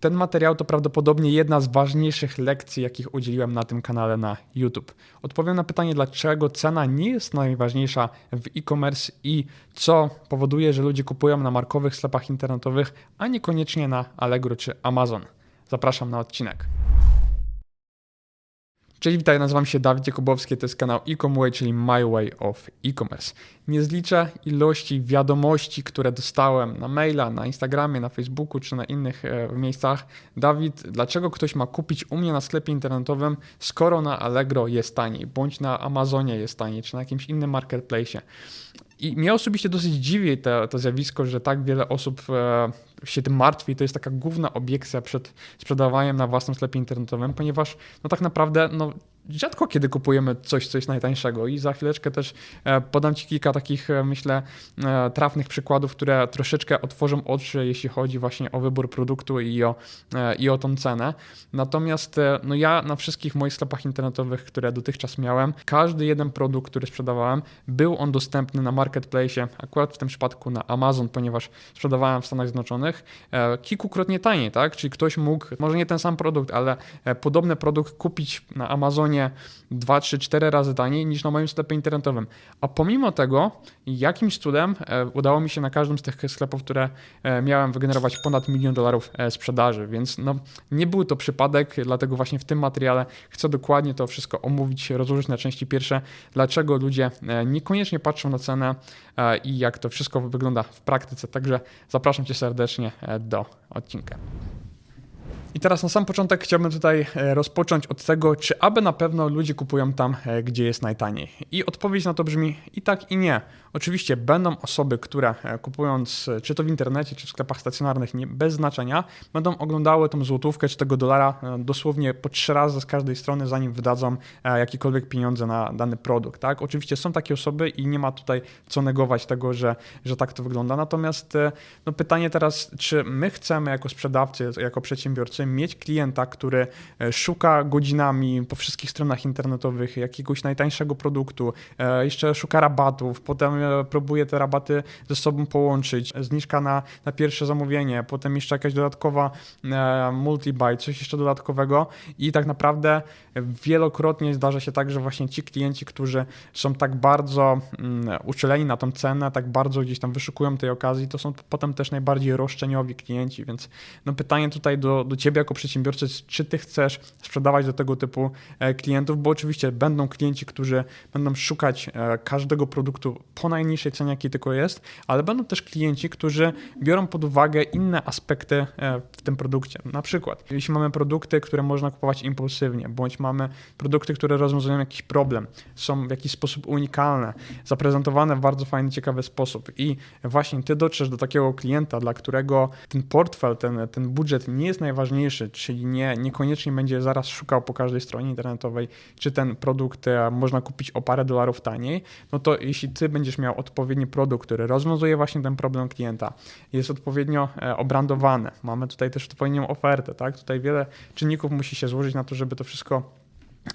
Ten materiał to prawdopodobnie jedna z ważniejszych lekcji, jakich udzieliłem na tym kanale na YouTube. Odpowiem na pytanie, dlaczego cena nie jest najważniejsza w e-commerce i co powoduje, że ludzie kupują na markowych sklepach internetowych, a niekoniecznie na Allegro czy Amazon. Zapraszam na odcinek. Cześć, witaj, nazywam się Dawid Jakubowski, to jest kanał e-comway, czyli My Way of E-commerce. Nie zliczę ilości wiadomości, które dostałem na maila, na Instagramie, na Facebooku czy na innych e, miejscach. Dawid, dlaczego ktoś ma kupić u mnie na sklepie internetowym, skoro na Allegro jest taniej, bądź na Amazonie jest taniej, czy na jakimś innym marketplace? I mnie osobiście dosyć dziwi to, to zjawisko, że tak wiele osób e, się tym martwi. To jest taka główna obiekcja przed sprzedawaniem na własnym sklepie internetowym, ponieważ no tak naprawdę no, rzadko kiedy kupujemy coś, co jest najtańszego i za chwileczkę też e, podam Ci kilka takich, e, myślę, e, trafnych przykładów, które troszeczkę otworzą oczy, jeśli chodzi właśnie o wybór produktu i o, i o tą cenę. Natomiast no ja na wszystkich moich sklepach internetowych, które dotychczas miałem, każdy jeden produkt, który sprzedawałem, był on dostępny na marketplace, akurat w tym przypadku na Amazon, ponieważ sprzedawałem w Stanach Zjednoczonych, kilkukrotnie taniej, tak? Czyli ktoś mógł, może nie ten sam produkt, ale podobny produkt kupić na Amazonie 2, 3, 4 razy taniej niż na moim sklepie internetowym. A pomimo tego, jakimś cudem e, udało mi się na każdym z tych sklepów, które e, miałem, wygenerować ponad milion dolarów e, sprzedaży, więc no, nie był to przypadek, dlatego właśnie w tym materiale chcę dokładnie to wszystko omówić, rozłożyć na części pierwsze, dlaczego ludzie niekoniecznie patrzą na cenę i jak to wszystko wygląda w praktyce. Także zapraszam Cię serdecznie do odcinka. I teraz na sam początek chciałbym tutaj e, rozpocząć od tego, czy aby na pewno ludzie kupują tam, e, gdzie jest najtaniej. I odpowiedź na to brzmi i tak, i nie. Oczywiście będą osoby, które e, kupując czy to w internecie, czy w sklepach stacjonarnych, nie, bez znaczenia, będą oglądały tą złotówkę czy tego dolara dosłownie po trzy razy z każdej strony, zanim wydadzą jakiekolwiek pieniądze na dany produkt. Tak? Oczywiście są takie osoby i nie ma tutaj co negować tego, że, że tak to wygląda. Natomiast no pytanie teraz, czy my chcemy jako sprzedawcy, jako przedsiębiorcy mieć klienta, który e, szuka godzinami po wszystkich stronach internetowych jakiegoś najtańszego produktu, e, jeszcze szuka rabatów, potem e, próbuje te rabaty ze sobą połączyć, zniżka na, na pierwsze zamówienie, potem jeszcze jakaś dodatkowa multi-buy, coś jeszcze dodatkowego i tak naprawdę wielokrotnie zdarza się tak, że właśnie ci klienci, którzy są tak bardzo mm, uczuleni na tą cenę, tak bardzo gdzieś tam wyszukują tej okazji, to są potem też najbardziej roszczeniowi klienci, więc no pytanie tutaj do, do ciebie jako przedsiębiorcy, czy ty chcesz sprzedawać do tego typu e, klientów, bo oczywiście będą klienci, którzy będą szukać e, każdego produktu po najniższej cenie, jaki tylko jest, ale będą też klienci, którzy biorą pod uwagę inne aspekty e, w tym produkcie. Na przykład, jeśli mamy produkty, które można kupować impulsywnie, bądź mamy produkty, które rozwiązują jakiś problem, są w jakiś sposób unikalne, zaprezentowane w bardzo fajny, ciekawy sposób i właśnie ty dotrzesz do takiego klienta, dla którego ten portfel, ten, ten budżet nie jest najważniejszy, czyli nie, niekoniecznie będzie zaraz szukał po każdej stronie internetowej, czy ten produkt e, można kupić o parę dolarów taniej, no to jeśli ty będziesz miał odpowiedni produkt, który rozwiązuje właśnie ten problem klienta, jest odpowiednio e, obrandowany, mamy tutaj też odpowiednią ofertę, tak? Tutaj wiele czynników musi się złożyć na to, żeby to wszystko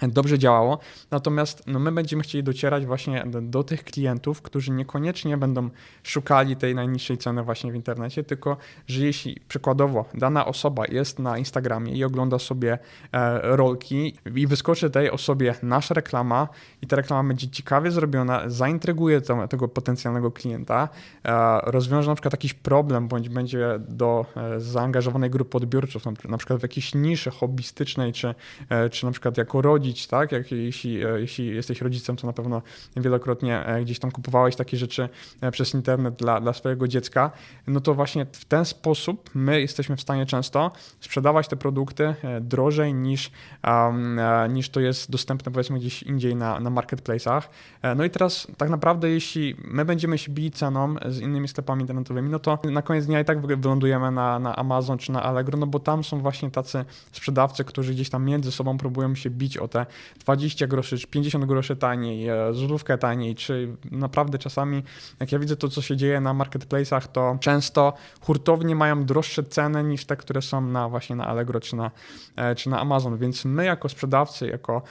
dobrze działało. Natomiast no, my będziemy chcieli docierać właśnie do, do, tych klientów, którzy niekoniecznie będą szukali tej najniższej ceny właśnie w internecie, tylko że jeśli przykładowo dana osoba jest na Instagramie i ogląda sobie e, rolki i wyskoczy tej osobie nasza reklama i ta reklama będzie ciekawie zrobiona, zaintryguje to, tego potencjalnego klienta, e, rozwiąże na przykład jakiś problem, bądź będzie do e, zaangażowanej grupy odbiorców, na, na przykład w jakiejś niszy hobbystycznej, czy, e, czy na przykład jako rodzic, tak? Jak, jeśli, e, jeśli jesteś rodzicem, to na pewno wielokrotnie e, gdzieś tam kupowałeś takie rzeczy e, przez internet dla, dla swojego dziecka, no to właśnie w ten sposób my jesteśmy w stanie często sprzedawać te produkty drożej niż, niż to jest dostępne powiedzmy gdzieś indziej na, na marketplace'ach. No i teraz tak naprawdę jeśli my będziemy się bili ceną z innymi sklepami internetowymi, no to na koniec dnia i tak wylądujemy na, na Amazon czy na Allegro, no bo tam są właśnie tacy sprzedawcy, którzy gdzieś tam między sobą próbują się bić o te 20 groszy czy 50 groszy taniej, e, złotówkę taniej, czy naprawdę czasami, jak ja widzę to, co się dzieje na marketplace'ach, to często hurtownie mają droższe ceny niż te, które są na właśnie na Allegro czy na, e, czy na Amazon, więc my jako sprzedawcy, jako,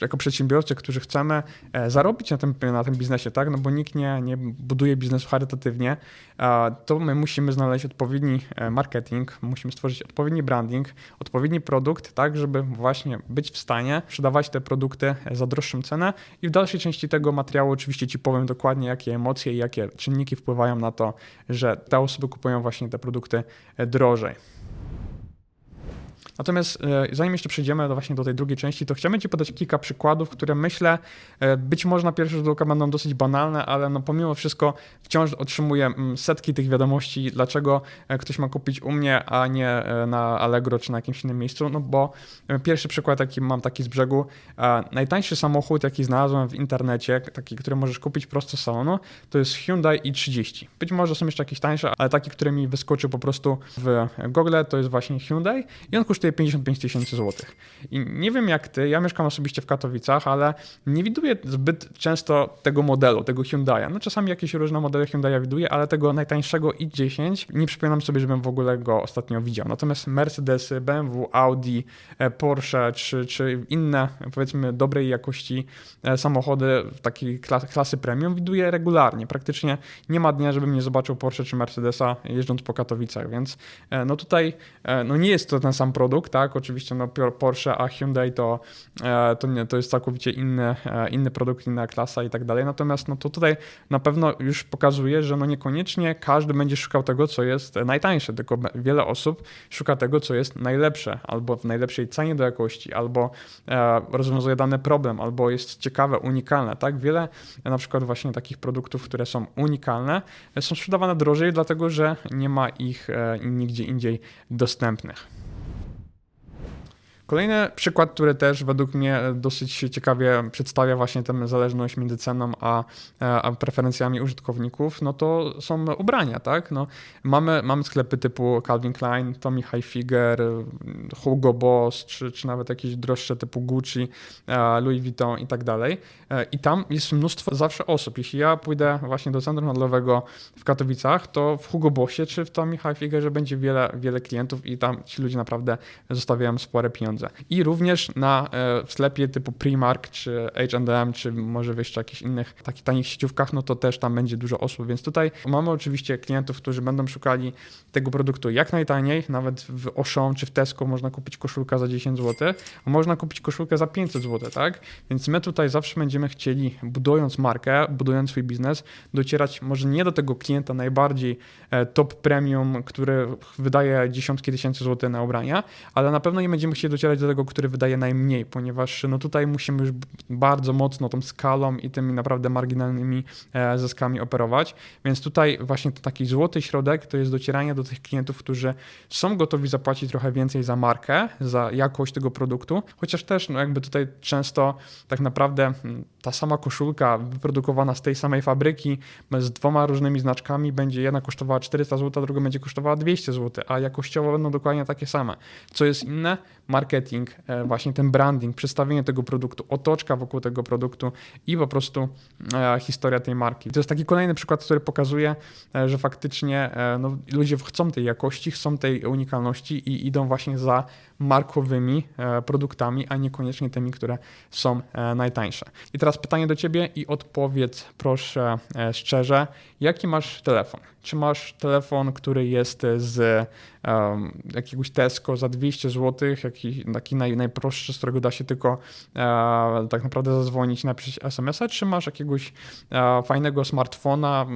jako przedsiębiorcy, którzy chcemy e, zarobić na tym, na tym biznesie, tak, no bo nikt nie, nie buduje biznesu charytatywnie, to my musimy znaleźć odpowiedni marketing, musimy stworzyć odpowiedni branding, odpowiedni produkt, tak, żeby właśnie być w stanie sprzedawać te produkty za droższą cenę i w dalszej części tego materiału oczywiście Ci powiem dokładnie, jakie emocje i jakie czynniki wpływają na to, że te osoby kupują właśnie te produkty drożej. Natomiast e, zanim jeszcze przejdziemy do właśnie do tej drugiej części, to chciałbym Ci podać kilka przykładów, które myślę e, być może na pierwszy rzut oka będą dosyć banalne, ale no pomimo wszystko wciąż otrzymuję mm, setki tych wiadomości, dlaczego e, ktoś ma kupić u mnie, a nie na Allegro czy na jakimś innym miejscu, no bo pierwszy przykład, jaki mam taki z brzegu, najtańszy samochód, jaki znalazłem w internecie, taki, który możesz kupić prosto z salonu, to jest Hyundai i30. Być może są jeszcze jakieś tańsze, ale taki, który mi wyskoczył po prostu w Google, to jest właśnie Hyundai i on kosztuje 55 tysięcy złotych. I nie wiem jak ty, ja mieszkam osobiście w Katowicach, ale nie widuję zbyt często tego modelu, tego Hyundai'a. No czasami jakieś różne modele Hyundai'a widuję, ale tego najtańszego i10 nie przypominam sobie, żebym w ogóle go ostatnio widział. Natomiast Mercedesy, BMW, Audi, e, Porsche czy, czy inne powiedzmy dobrej jakości e, samochody takiej klas- klasy premium widuję regularnie. Praktycznie nie ma dnia, żebym nie zobaczył Porsche czy Mercedesa jeżdżąc po Katowicach, więc e, no tutaj no nie jest to ten sam produkt, tak? Oczywiście no Porsche, a Hyundai to, e, to, nie, to jest całkowicie inny, e, inny produkt, inna klasa i tak dalej. Natomiast no to tutaj na pewno już pokazuje, że no niekoniecznie każdy będzie szukał tego, co jest najtańsze, tylko wiele osób szuka tego, co jest najlepsze, albo w najlepszej cenie do jakości, albo e, rozwiązuje dany problem, albo jest ciekawe, unikalne, tak? Wiele e, na przykład właśnie takich produktów, które są unikalne, e, są sprzedawane drożej, dlatego że nie ma ich e, nigdzie indziej dostępnych. Kolejny przykład, który też według mnie dosyć ciekawie przedstawia właśnie tę zależność między ceną a, a preferencjami użytkowników, no to są ubrania, tak? No, mamy, mamy sklepy typu Calvin Klein, Tommy Hilfiger, Hugo Boss, czy, czy nawet jakieś droższe typu Gucci, e, Louis Vuitton i tak dalej. E, I tam jest mnóstwo zawsze osób. Jeśli ja pójdę właśnie do centrum handlowego w Katowicach, to w Hugo Bossie czy w Tommy Hilfigerze będzie wiele, wiele klientów i tam ci ludzie naprawdę zostawiają spore pieniądze. I również na e, w sklepie typu Primark, czy H&M, czy może jeszcze jakichś innych takich tanich sieciówkach, no to też tam będzie dużo osób, więc tutaj mamy oczywiście klientów, którzy będą szukali tego produktu jak najtaniej, nawet w Auchan czy w Tesco można kupić koszulkę za 10 zł, a można kupić koszulkę za 500 zł, tak? Więc my tutaj zawsze będziemy chcieli, budując markę, budując swój biznes, docierać może nie do tego klienta najbardziej e, top premium, który wydaje dziesiątki tysięcy złotych na ubrania, ale na pewno nie będziemy chcieli docierać do tego, który wydaje najmniej, ponieważ no tutaj musimy już bardzo mocno tą skalą i tymi naprawdę marginalnymi e, zyskami operować, więc tutaj właśnie taki złoty środek to jest docieranie do tych klientów, którzy są gotowi zapłacić trochę więcej za markę, za jakość tego produktu, chociaż też no jakby tutaj często tak naprawdę ta sama koszulka wyprodukowana z tej samej fabryki z dwoma różnymi znaczkami będzie jedna kosztowała 400 zł, a druga będzie kosztowała 200 zł, a jakościowo będą dokładnie takie same. Co jest inne? Marketing, e, właśnie ten branding, przedstawienie tego produktu, otoczka wokół tego produktu i po prostu e, historia tej marki. To jest taki kolejny przykład, który pokazuje, e, że faktycznie no, ludzie chcą tej jakości, chcą tej unikalności i idą właśnie za markowymi produktami, a niekoniecznie tymi, które są najtańsze. I teraz pytanie do Ciebie i odpowiedz proszę szczerze, jaki masz telefon? Czy masz telefon, który jest z um, jakiegoś Tesco za 200 zł, jaki, taki naj, najprostszy, z którego da się tylko e, tak naprawdę zadzwonić, napisać SMS-a, czy masz jakiegoś e, fajnego smartfona,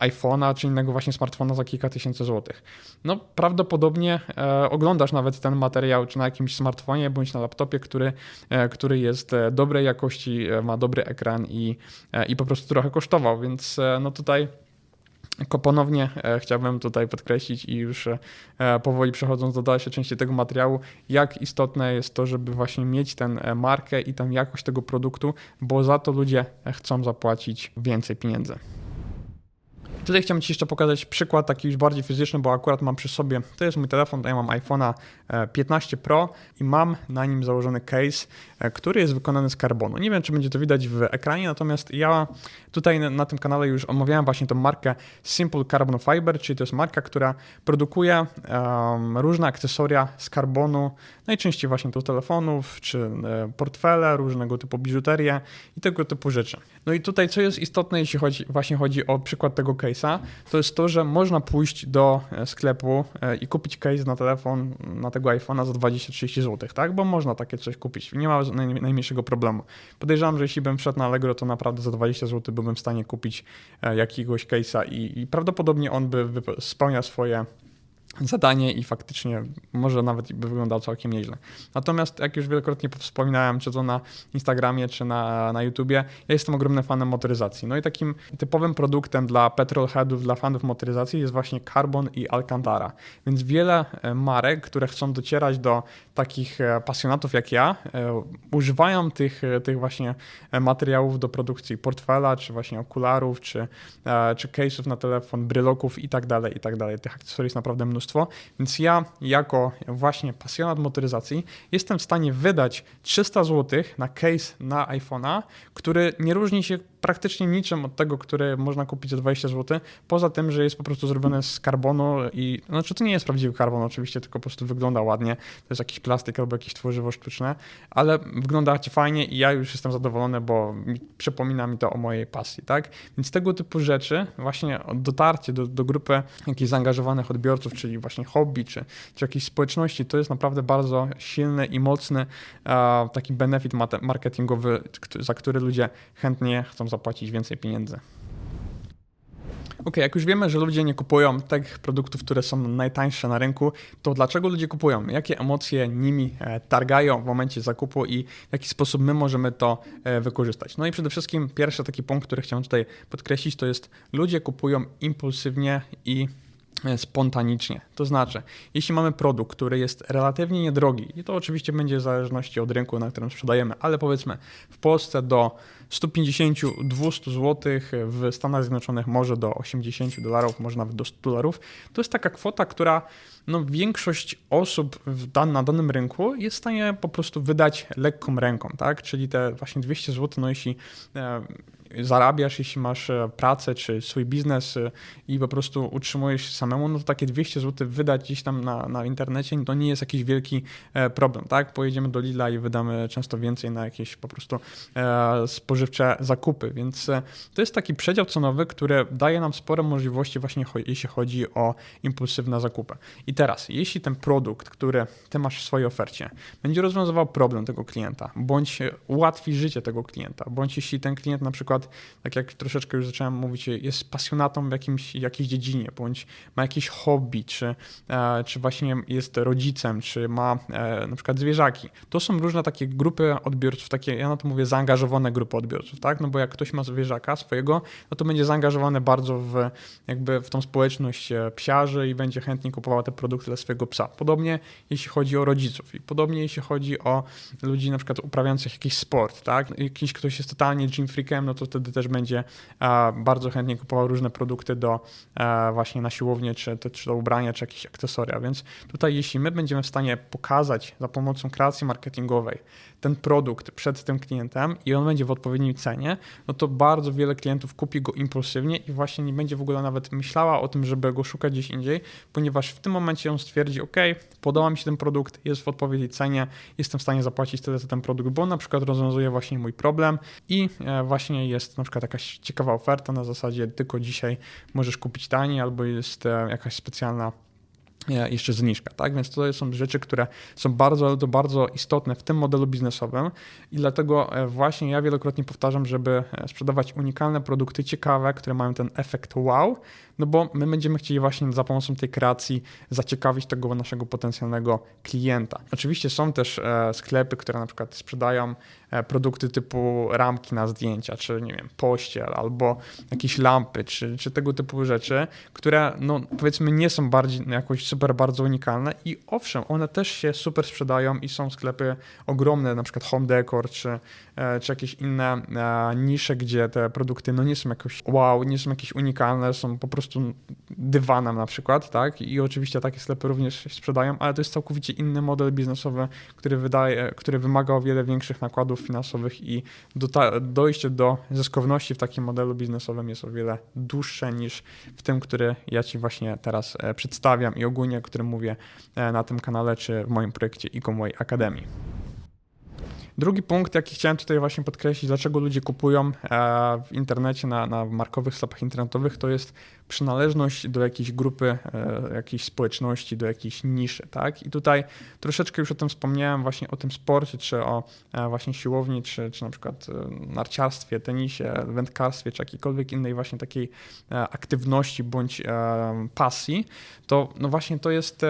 iPhone'a, czy innego właśnie smartfona za kilka tysięcy złotych? No prawdopodobnie e, oglądasz nawet ten materiał, na jakimś smartfonie, bądź na laptopie, który, e, który jest dobrej jakości, e, ma dobry ekran i, e, i po prostu trochę kosztował, więc no tutaj ponownie e, chciałbym tutaj podkreślić i już e, powoli przechodząc do dalszej części tego materiału, jak istotne jest to, żeby właśnie mieć tę e, markę i tę jakość tego produktu, bo za to ludzie chcą zapłacić więcej pieniędzy. Tutaj chciałem Ci jeszcze pokazać przykład taki już bardziej fizyczny, bo akurat mam przy sobie, to jest mój telefon, ja mam iPhone'a 15 Pro i mam na nim założony case, który jest wykonany z karbonu. Nie wiem, czy będzie to widać w ekranie, natomiast ja tutaj na tym kanale już omawiałem właśnie tą markę Simple Carbon Fiber, czyli to jest marka, która produkuje um, różne akcesoria z karbonu, najczęściej właśnie do telefonów, czy e, portfele, różnego typu biżuterię i tego typu rzeczy. No i tutaj co jest istotne, jeśli chodzi, właśnie chodzi o przykład tego case'a, to jest to, że można pójść do e, sklepu e, i kupić case na telefon, na tego iPhone'a za 20-30 zł, tak? Bo można takie coś kupić. Nie ma najmniejszego problemu. Podejrzewam, że jeśli bym wszedł na Allegro, to naprawdę za 20 zł byłbym w stanie kupić jakiegoś case'a i, i prawdopodobnie on by spełniał swoje zadanie i faktycznie może nawet by wyglądał całkiem nieźle. Natomiast jak już wielokrotnie wspominałem, czy to na Instagramie, czy na, na YouTubie, ja jestem ogromnym fanem motoryzacji. No i takim typowym produktem dla petrolheadów, dla fanów motoryzacji jest właśnie Carbon i Alcantara. Więc wiele e, marek, które chcą docierać do takich e, pasjonatów jak ja, e, używają tych, tych właśnie materiałów do produkcji portfela, czy właśnie okularów, czy, czy case'ów na telefon, bryloków i tak dalej, i tak dalej. Tych akcesorii jest naprawdę mnóstwo mnóstwo, więc ja jako właśnie pasjonat motoryzacji jestem w stanie wydać 300 zł na case na iPhone'a, który nie różni się praktycznie niczym od tego, które można kupić za 20 zł, poza tym, że jest po prostu zrobione z karbonu i, znaczy to nie jest prawdziwy karbon oczywiście, tylko po prostu wygląda ładnie, to jest jakiś plastik albo jakieś tworzywo sztuczne, ale wygląda fajnie i ja już jestem zadowolony, bo przypomina mi to o mojej pasji, tak? Więc tego typu rzeczy, właśnie dotarcie do, do grupy jakichś zaangażowanych odbiorców, czyli właśnie hobby, czy, czy jakiejś społeczności, to jest naprawdę bardzo silny i mocny taki benefit marketingowy, za który ludzie chętnie chcą zapłacić więcej pieniędzy. Ok, jak już wiemy, że ludzie nie kupują tych produktów, które są najtańsze na rynku, to dlaczego ludzie kupują? Jakie emocje nimi e, targają w momencie zakupu i w jaki sposób my możemy to e, wykorzystać? No i przede wszystkim pierwszy taki punkt, który chciałem tutaj podkreślić, to jest ludzie kupują impulsywnie i spontanicznie. To znaczy, jeśli mamy produkt, który jest relatywnie niedrogi, i to oczywiście będzie w zależności od rynku, na którym sprzedajemy, ale powiedzmy w Polsce do 150-200 zł, w Stanach Zjednoczonych może do 80 dolarów, może nawet do 100 dolarów, to jest taka kwota, która no, większość osób dan na danym rynku jest w stanie po prostu wydać lekką ręką, tak? Czyli te właśnie 200 zł, no jeśli e, zarabiasz, jeśli masz e, pracę czy swój biznes e, i po prostu utrzymujesz się samemu, no to takie 200 zł wydać gdzieś tam na, na internecie to nie jest jakiś wielki e, problem, tak? Pojedziemy do Lila i wydamy często więcej na jakieś po prostu spożywcze zakupy, więc to jest taki przedział cenowy, który daje nam spore możliwości właśnie jeśli chodzi o impulsywne zakupy. I teraz, jeśli ten produkt, który ty masz w swojej ofercie, będzie rozwiązywał problem tego klienta, bądź ułatwi życie tego klienta, bądź jeśli ten klient na przykład tak jak troszeczkę już zacząłem mówić, jest pasjonatą w jakimś, jakiejś dziedzinie, bądź ma jakieś hobby, czy, e, czy właśnie jest rodzicem, czy ma e, na przykład zwierzaki. To są różne takie grupy odbiorców, takie, ja na to mówię, zaangażowane grupy odbiorców, tak? No bo jak ktoś ma zwierzaka swojego, no to będzie zaangażowany bardzo w jakby w tą społeczność e, psiarzy i będzie chętnie kupował te produkty dla swojego psa. Podobnie jeśli chodzi o rodziców i podobnie jeśli chodzi o ludzi na przykład uprawiających jakiś sport, tak? Jakiś ktoś jest totalnie gym freakiem, no to wtedy też będzie bardzo chętnie kupował różne produkty do właśnie na siłownię, czy, czy do ubrania, czy jakieś akcesoria. Więc tutaj, jeśli my będziemy w stanie pokazać za pomocą kreacji marketingowej ten produkt przed tym klientem i on będzie w odpowiedniej cenie, no to bardzo wiele klientów kupi go impulsywnie i właśnie nie będzie w ogóle nawet myślała o tym, żeby go szukać gdzieś indziej, ponieważ w tym momencie on stwierdzi, ok, podoba mi się ten produkt, jest w odpowiedniej cenie, jestem w stanie zapłacić tyle za ten produkt, bo na przykład rozwiązuje właśnie mój problem i e, właśnie jest na przykład jakaś ciekawa oferta na zasadzie tylko dzisiaj możesz kupić taniej albo jest e, jakaś specjalna E, jeszcze zniżka, tak? Więc to są rzeczy, które są bardzo, bardzo istotne w tym modelu biznesowym i dlatego e, właśnie ja wielokrotnie powtarzam, żeby sprzedawać unikalne produkty ciekawe, które mają ten efekt wow, no bo my będziemy chcieli właśnie za pomocą tej kreacji zaciekawić tego naszego potencjalnego klienta. Oczywiście są też sklepy, które na przykład sprzedają produkty typu ramki na zdjęcia, czy nie wiem, pościel, albo jakieś lampy, czy, czy tego typu rzeczy, które no powiedzmy nie są bardziej jakoś super bardzo unikalne i owszem, one też się super sprzedają i są sklepy ogromne, na przykład Home Decor czy, e, czy jakieś inne e, nisze, gdzie te produkty no nie są jakoś wow, nie są jakieś unikalne, są po prostu dywanem na przykład, tak? I oczywiście takie sklepy również sprzedają, ale to jest całkowicie inny model biznesowy, który wydaje, który wymaga o wiele większych nakładów finansowych i do dojście do zyskowności w takim modelu biznesowym jest o wiele dłuższe niż w tym, który ja Ci właśnie teraz e, przedstawiam i ogólnie, o którym mówię e, na tym kanale czy w moim projekcie Ecomway Academy. Drugi punkt, jaki chciałem tutaj właśnie podkreślić, dlaczego ludzie kupują e, w internecie, na, na markowych sklepach internetowych, to jest przynależność do jakiejś grupy, e, jakiejś społeczności, do jakiejś niszy, tak? I tutaj troszeczkę już o tym wspomniałem, właśnie o tym sporcie, czy o e, właśnie siłowni, czy, czy na przykład narciarstwie, tenisie, wędkarstwie, czy jakiejkolwiek innej właśnie takiej aktywności bądź pasji, to no właśnie to jest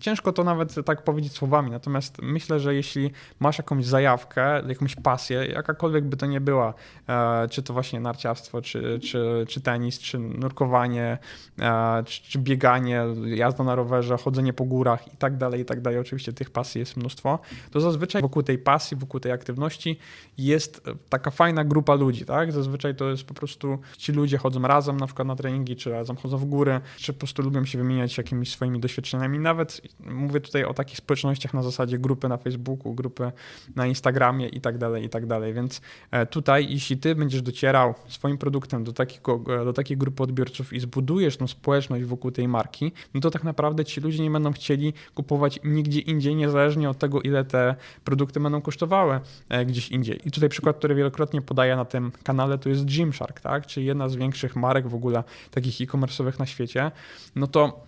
Ciężko to nawet tak powiedzieć słowami, natomiast myślę, że jeśli masz jakąś zajawkę, jakąś pasję, jakakolwiek by to nie była, e, czy to właśnie narciarstwo, czy, czy, czy tenis, czy nurkowanie, e, czy, czy, bieganie, jazda na rowerze, chodzenie po górach i tak dalej, i tak dalej, oczywiście tych pasji jest mnóstwo, to zazwyczaj wokół tej pasji, wokół tej aktywności jest taka fajna grupa ludzi, tak? Zazwyczaj to jest po prostu ci ludzie chodzą razem na przykład na treningi, czy razem chodzą w górę, czy po prostu lubią się wymieniać jakimiś swoimi doświadczeniami, nawet mówię tutaj o takich społecznościach na zasadzie grupy na Facebooku, grupy na Instagramie i tak dalej, i tak dalej. Więc e, tutaj, jeśli ty będziesz docierał swoim produktem do, takiego, e, do takiej grupy odbiorców i zbudujesz tą społeczność wokół tej marki, no to tak naprawdę ci ludzie nie będą chcieli kupować nigdzie indziej, niezależnie od tego, ile te produkty będą kosztowały e, gdzieś indziej. I tutaj przykład, który wielokrotnie podaję na tym kanale, to jest Gymshark, tak? czyli jedna z większych marek w ogóle takich e-commerce'owych na świecie. No to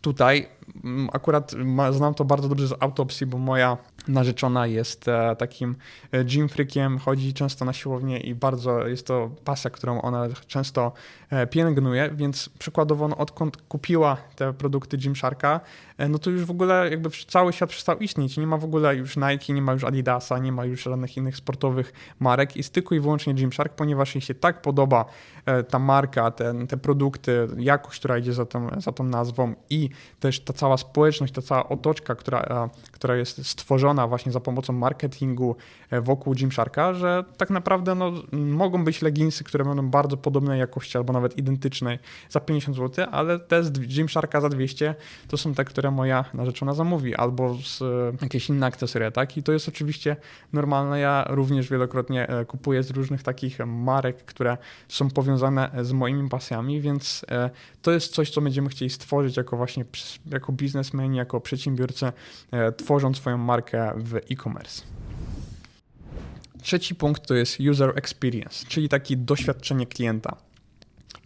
tutaj akurat znam to bardzo dobrze z autopsji, bo moja narzeczona jest e, takim e, gym freakiem, chodzi często na siłownię i bardzo jest to pasja, którą ona często e, pielęgnuje, więc przykładowo no, odkąd kupiła te produkty Gymsharka, no to już w ogóle jakby cały świat przestał istnieć. Nie ma w ogóle już Nike, nie ma już Adidasa, nie ma już żadnych innych sportowych marek. Jest tylko i wyłącznie Gymshark, ponieważ jej się tak podoba ta marka, ten, te produkty, jakość, która idzie za tą, za tą nazwą i też ta cała społeczność, ta cała otoczka, która, która jest stworzona właśnie za pomocą marketingu e, wokół Gymsharka, że tak naprawdę no, mogą być leginsy, które będą bardzo podobnej jakości albo nawet identycznej za 50 zł, ale te z Gymsharka za 200 to są te, które moja narzeczona zamówi albo z e, jakieś inne akcesoria, tak? I to jest oczywiście normalne. Ja również wielokrotnie e, kupuję z różnych takich marek, które są powiązane z moimi pasjami, więc to jest coś, co będziemy chcieli stworzyć jako właśnie jako biznesmeni, jako przedsiębiorcy, tworząc swoją markę w e-commerce. Trzeci punkt to jest user experience, czyli takie doświadczenie klienta.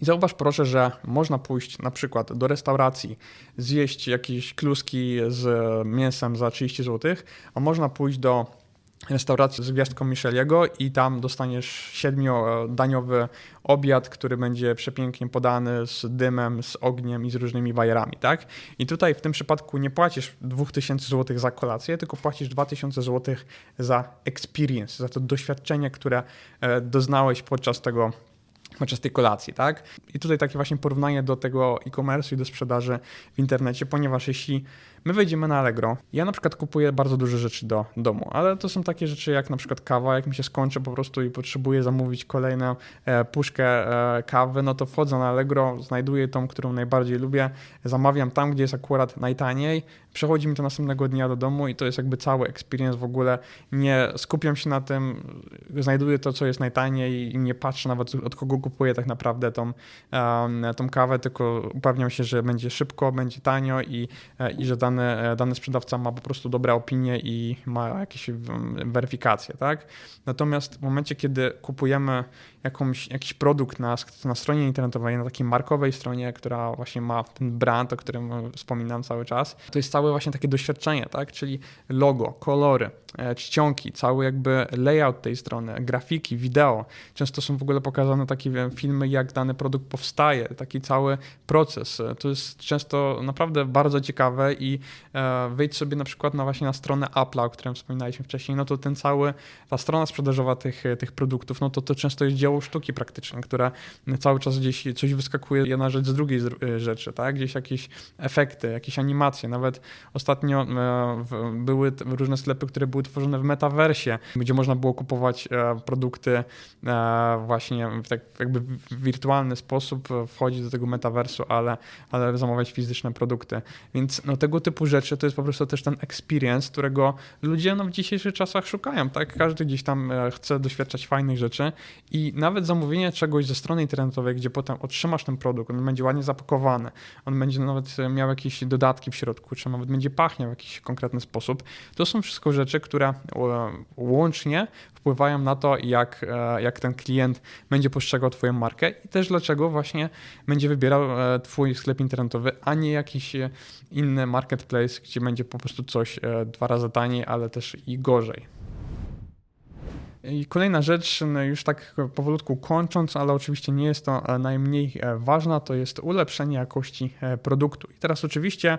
I zauważ proszę, że można pójść na przykład do restauracji, zjeść jakieś kluski z mięsem za 30 zł, a można pójść do restauracji z gwiazdką Micheliego i tam dostaniesz siedmiodaniowy obiad, który będzie przepięknie podany z dymem, z ogniem i z różnymi bajerami, tak? I tutaj w tym przypadku nie płacisz 2000 zł za kolację, tylko płacisz 2000 zł za experience, za to doświadczenie, które e, doznałeś podczas tego podczas tej kolacji, tak? I tutaj takie właśnie porównanie do tego e-commerce i do sprzedaży w internecie, ponieważ jeśli My wejdziemy na Allegro. Ja na przykład kupuję bardzo dużo rzeczy do domu, ale to są takie rzeczy jak na przykład kawa, jak mi się skończy po prostu i potrzebuję zamówić kolejną e, puszkę e, kawy, no to wchodzę na Allegro, znajduję tą, którą najbardziej lubię, zamawiam tam, gdzie jest akurat najtaniej, przechodzi mi to następnego dnia do domu i to jest jakby cały experience w ogóle. Nie skupiam się na tym, znajduję to, co jest najtaniej i nie patrzę nawet od kogo kupuję tak naprawdę tą, tą kawę, tylko upewniam się, że będzie szybko, będzie tanio i, e, i że dany, e, dany sprzedawca ma po prostu dobre opinie i ma jakieś weryfikacje, tak? Natomiast w momencie, kiedy kupujemy jakąś, jakiś produkt na, na stronie internetowej, na takiej markowej stronie, która właśnie ma ten brand, o którym wspominam cały czas, to jest całe właśnie takie doświadczenie, tak? Czyli logo, kolory, e, czcionki, cały jakby layout tej strony, grafiki, wideo. Często są w ogóle pokazane takie filmy, jak dany produkt powstaje, taki cały proces. To jest często naprawdę bardzo ciekawe i e, wejdź sobie na przykład na właśnie na stronę Apple'a, o którym wspominaliśmy wcześniej, no to ten cały, ta strona sprzedażowa tych, tych produktów, no to to często jest dzieło sztuki praktycznie, które cały czas gdzieś coś wyskakuje jedna rzecz z drugiej rzeczy, tak? Gdzieś jakieś efekty, jakieś animacje. Nawet ostatnio były różne sklepy, które były tworzone w metaversie, gdzie można było kupować produkty właśnie w tak jakby wirtualny sposób, wchodzić do tego metaversu, ale, ale zamawiać fizyczne produkty. Więc no, tego typu rzeczy to jest po prostu też ten experience, którego ludzie no, w dzisiejszych czasach szukają, tak? Każdy gdzieś tam e, chce doświadczać fajnych rzeczy i nawet zamówienie czegoś ze strony internetowej, gdzie potem otrzymasz ten produkt, on będzie ładnie zapakowany, on będzie nawet miał jakieś dodatki w środku, czy nawet będzie pachniał w jakiś konkretny sposób, to są wszystko rzeczy, które e, łącznie wpływają na to, jak, e, jak ten klient będzie postrzegał Twoją markę i też dlaczego właśnie będzie wybierał Twój sklep internetowy, a nie jakiś inny marketplace, gdzie będzie po prostu coś dwa razy taniej, ale też i gorzej. I kolejna rzecz, no już tak powolutku kończąc, ale oczywiście nie jest to e, najmniej e, ważna, to jest ulepszenie jakości e, produktu. I teraz oczywiście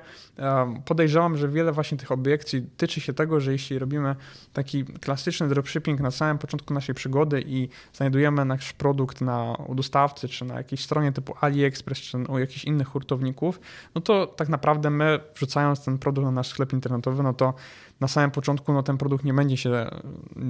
podejrzewam, że wiele właśnie tych obiekcji tyczy się tego, że jeśli robimy taki klasyczny dropshipping na samym początku naszej przygody i znajdujemy nasz produkt na u dostawcy, czy na jakiejś stronie typu AliExpress, czy u jakichś innych hurtowników, no to tak naprawdę my wrzucając ten produkt na nasz sklep internetowy, no to na samym początku no, ten produkt nie będzie się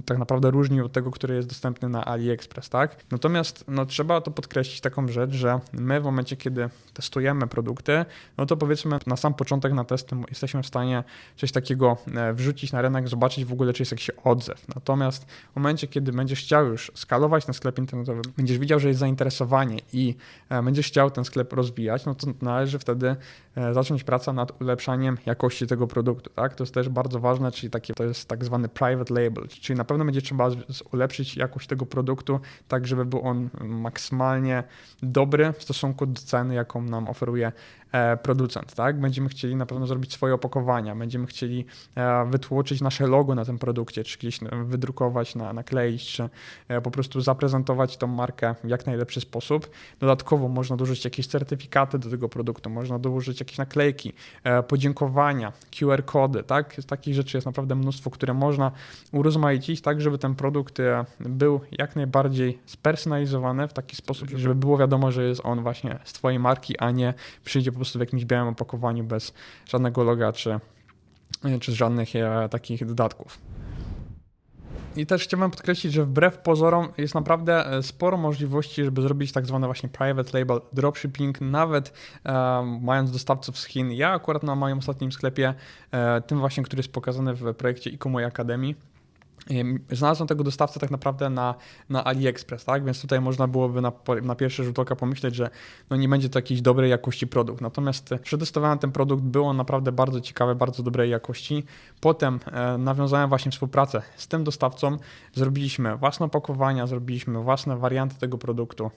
tak naprawdę różnił od tego, który jest dostępny na AliExpress, tak? Natomiast no, trzeba to podkreślić taką rzecz, że my w momencie, kiedy testujemy produkty, no to powiedzmy na sam początek na testy jesteśmy w stanie coś takiego e, wrzucić na rynek, zobaczyć w ogóle, czy jest jakiś odzew. Natomiast w momencie, kiedy będziesz chciał już skalować ten sklep internetowy, będziesz widział, że jest zainteresowanie i e, będziesz chciał ten sklep rozwijać, no to należy wtedy zacząć pracę nad ulepszaniem jakości tego produktu, tak? To jest też bardzo ważne czyli takie, to jest tak zwany private label, czyli na pewno będzie trzeba ulepszyć jakość tego produktu, tak żeby był on maksymalnie dobry w stosunku do ceny, jaką nam oferuje E, producent, tak? Będziemy chcieli na pewno zrobić swoje opakowania, będziemy chcieli e, wytłoczyć nasze logo na tym produkcie, czy gdzieś wydrukować, na, nakleić, czy e, po prostu zaprezentować tą markę w jak najlepszy sposób. Dodatkowo można dołożyć jakieś certyfikaty do tego produktu, można dołożyć jakieś naklejki, podziękowania, QR-kody, tak? Takich rzeczy jest naprawdę mnóstwo, które można urozmaicić, tak żeby ten produkt był jak najbardziej spersonalizowany w taki sposób, żeby było wiadomo, że jest on właśnie z Twojej marki, a nie przyjdzie po prostu w jakimś białym opakowaniu bez żadnego loga czy, czy żadnych e, takich dodatków. I też chciałbym podkreślić, że wbrew pozorom jest naprawdę e, sporo możliwości, żeby zrobić tak zwane właśnie private label dropshipping, nawet e, mając dostawców z Chin. Ja akurat na moim ostatnim sklepie, e, tym właśnie, który jest pokazany w projekcie e-commerce Academy, Znalazłem tego dostawcę tak naprawdę na, na AliExpress, tak? Więc tutaj można byłoby na, na pierwszy rzut oka pomyśleć, że no nie będzie to jakiejś dobrej jakości produkt. Natomiast przetestowałem ten produkt, był on naprawdę bardzo ciekawy, bardzo dobrej jakości. Potem e, nawiązałem właśnie współpracę z tym dostawcą, zrobiliśmy własne opakowania, zrobiliśmy własne warianty tego produktu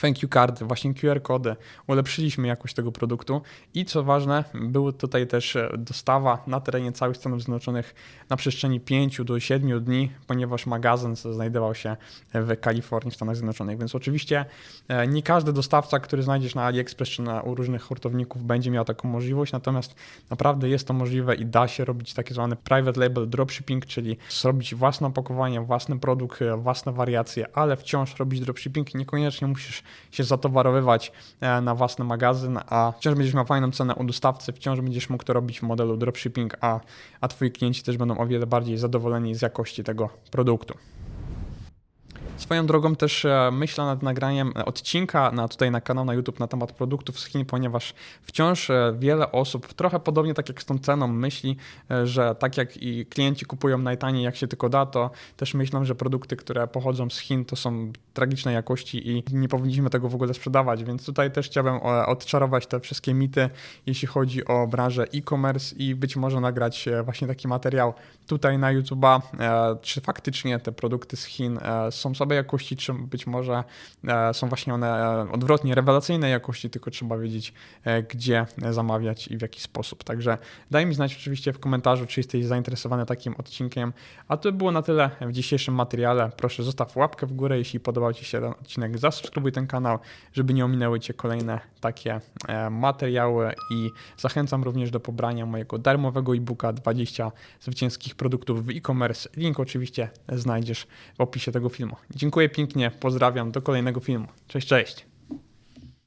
thank you karty, właśnie QR kody, ulepszyliśmy jakość tego produktu. I co ważne, była tutaj też e, dostawa na terenie całych Stanów Zjednoczonych na przestrzeni 5 do 7 dni, ponieważ magazyn znajdował się w Kalifornii, w Stanach Zjednoczonych, więc oczywiście e, nie każdy dostawca, który znajdziesz na AliExpress czy na, u różnych hurtowników będzie miał taką możliwość, natomiast naprawdę jest to możliwe i da się robić takie zwane private label dropshipping, czyli zrobić własne opakowanie, własny produkt, e, własne wariacje, ale wciąż robić dropshipping, niekoniecznie musisz się zatowarowywać e, na własny magazyn, a wciąż będziesz miał fajną cenę u dostawcy, wciąż będziesz mógł to robić w modelu dropshipping, a, a twoi klienci też będą o wiele bardziej zadowoleni z jakości tego produktu. Swoją drogą też e, myślę nad nagraniem odcinka na, tutaj na kanał na YouTube na temat produktów z Chin, ponieważ wciąż e, wiele osób, trochę podobnie tak jak z tą ceną, myśli, e, że tak jak i klienci kupują najtaniej jak się tylko da, to też myślą, że produkty, które pochodzą z Chin to są tragicznej jakości i nie powinniśmy tego w ogóle sprzedawać, więc tutaj też chciałbym odczarować te wszystkie mity, jeśli chodzi o branżę e-commerce i być może nagrać właśnie taki materiał tutaj na YouTube'a, czy faktycznie te produkty z Chin są sobie słabej jakości, czy być może e, są właśnie one e, odwrotnie rewelacyjnej jakości, tylko trzeba wiedzieć, e, gdzie zamawiać i w jaki sposób. Także daj mi znać oczywiście w komentarzu, czy jesteś zainteresowany takim odcinkiem. A to by było na tyle w dzisiejszym materiale. Proszę zostaw łapkę w górę, jeśli podobał Ci się ten odcinek, zasubskrybuj ten kanał, żeby nie ominęły Cię kolejne takie materiały i zachęcam również do pobrania mojego darmowego e-booka 20 zwycięskich produktów w e-commerce. Link oczywiście znajdziesz w opisie tego filmu. Dziękuję pięknie, pozdrawiam, do kolejnego filmu. Cześć, cześć.